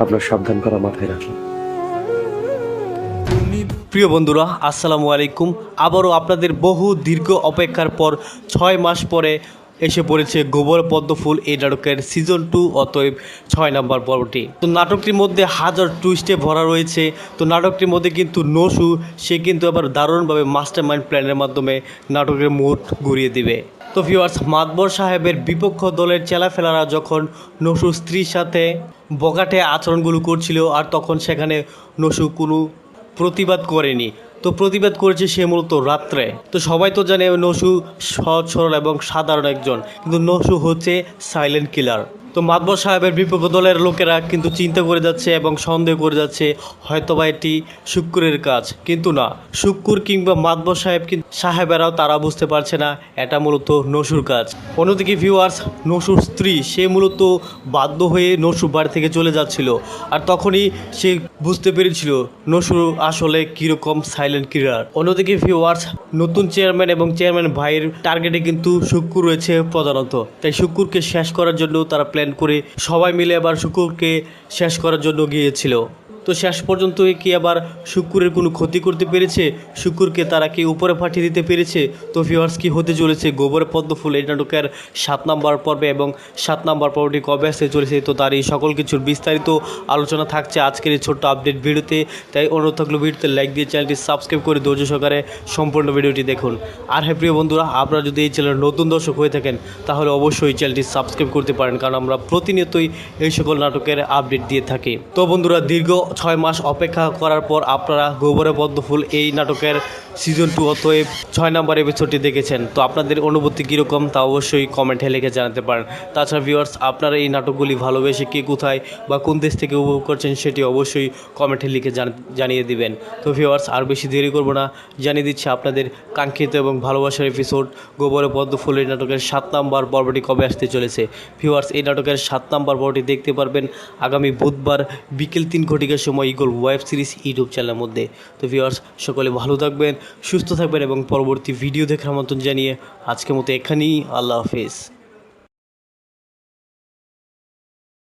আপনার সাবধান করা মাথায় রাখুন প্রিয় বন্ধুরা, আসসালামু আলাইকুম। আবারও আপনাদের বহু দীর্ঘ অপেক্ষার পর ছয় মাস পরে এসে পড়েছে গোবর, পদ্ম ফুল, এই নাটকের সিজন টু অতএব ছয় নম্বর পর্বটি। তো নাটকটির মধ্যে হাজার টুইস্টে ভরা রয়েছে। তো নাটকটির মধ্যে কিন্তু নসু, সে কিন্তু আবার দারুণভাবে মাস্টার মাইন্ড প্ল্যানের মাধ্যমে নাটকের মুড ঘুরিয়ে দিবে। তো ভিউয়ার্স মাতবর সাহেবের বিপক্ষ দলের চেলাফেলারা যখন নসুর স্ত্রীর সাথে বগাটে আচরণগুলো করছিল, আর তখন সেখানে নসু কোনো প্রতিবাদ করেনি। তো প্রতিবাদ করেছে সে মূলত রাত্রে। তো সবাই তো জানে নসু সহজ, সরল এবং সাধারণ একজন। কিন্তু নসু হচ্ছে সাইলেন্ট কিলার তো মাতবর সাহেবের বিপক্ষ দলের লোকেরা কিন্তু চিন্তা করে যাচ্ছে এবং সন্দেহ করে যাচ্ছে, হয়তোবা এটি শুক্রের কাজ। কিন্তু না শুক্র কিংবা মাতবর সাহেব সাহেবেরাও তারা বুঝতে পারছে না, এটা মূলত নসুর কাজ। অন্যদিকে ভিউয়ার্স নসুর স্ত্রী, সে মূলত বাধ্য হয়ে নসুর বাড়ি থেকে চলে যাচ্ছিল। আর তখনই সে বুঝতে পেরেছিল নসুর আসলে কীরকম সাইলেন্ট কিলার অন্যদিকে ভিউয়ার্স নতুন চেয়ারম্যান এবং চেয়ারম্যান ভাইয়ের টার্গেটে কিন্তু শুক্র রয়েছে প্রধানত। তাই শুক্রকে শেষ করার জন্য তারা প্ল্যান করে সবাই মিলে আবার শুকুরকে শেষ করার জন্য গিয়েছিল। তো শেষ পর্যন্ত কি আবার শুক্রের কোনো ক্ষতি করতে পেরেছে? শুক্রকে তারা কি উপরে পাঠিয়ে দিতে পেরেছে? তো ভিউয়ার্স কি হতে চলেছে? গোবরে, পদ্ম ফুল, এই নাটকের সাত নম্বর পর্বে এবং সাত নম্বর পর্বটি কবে আসতে চলেছে? তো তার এই সকল কিছুর বিস্তারিত আলোচনা থাকছে আজকের এই ছোট্ট আপডেট ভিডিওতে। তাই অনুরোধ থাকল ভিডিওতে লাইক দিয়ে চ্যানেলটি সাবস্ক্রাইব করে ধৈর্য সহকারে সম্পূর্ণ ভিডিওটি দেখুন। আর হ্যাঁ প্রিয় বন্ধুরা, আপনারা যদি এই চ্যানেলের নতুন দর্শক হয়ে থাকেন, তাহলে অবশ্যই চ্যানেলটি সাবস্ক্রাইব করতে পারেন, কারণ আমরা প্রতিনিয়তই এই সকল নাটকের আপডেট দিয়ে থাকি। তো বন্ধুরা, দীর্ঘ ছয় মাস অপেক্ষা করার পর আপনারা গোবরে পদ্ম ফুল এই নাটকের সিজন টু অতএব ছয় নম্বর এপিসোডটি দেখেছেন। তো আপনাদের অনুভূতি কীরকম তা অবশ্যই কমেন্টে লিখে জানাতে পারেন। তাছাড়া ভিউয়ার্স আপনারা এই নাটকগুলি ভালোবেসে কে কোথায় বা কোন দেশ থেকে উপভোগ করছেন সেটি অবশ্যই কমেন্টে লিখে জান- জানিয়ে দিবেন। তো ভিউয়ার্স আর বেশি দেরি করব না। জানিয়ে দিচ্ছি আপনাদের কাঙ্ক্ষিত এবং ভালোবাসার এপিসোড গোবরে পদ্ম ফুল এই নাটকের সাত নম্বর পর্বটি কবে আসতে চলেছে? ভিউয়ার্স এই নাটকের সাত নম্বর পর্বটি দেখতে পারবেন আগামী বুধবার বিকেল তিন ঘটিকার সময় ইগল ওয়েব সিরিজ ইউটিউব চ্যানেলের মধ্যে। তো ভিউয়ার্স সকলে ভালো থাকবেন সুস্থ থাকবেন এবং পরবর্তী ভিডিও দেখার মতন জানিয়ে আজকের মতো এখানেই আল্লাহ হাফিজ।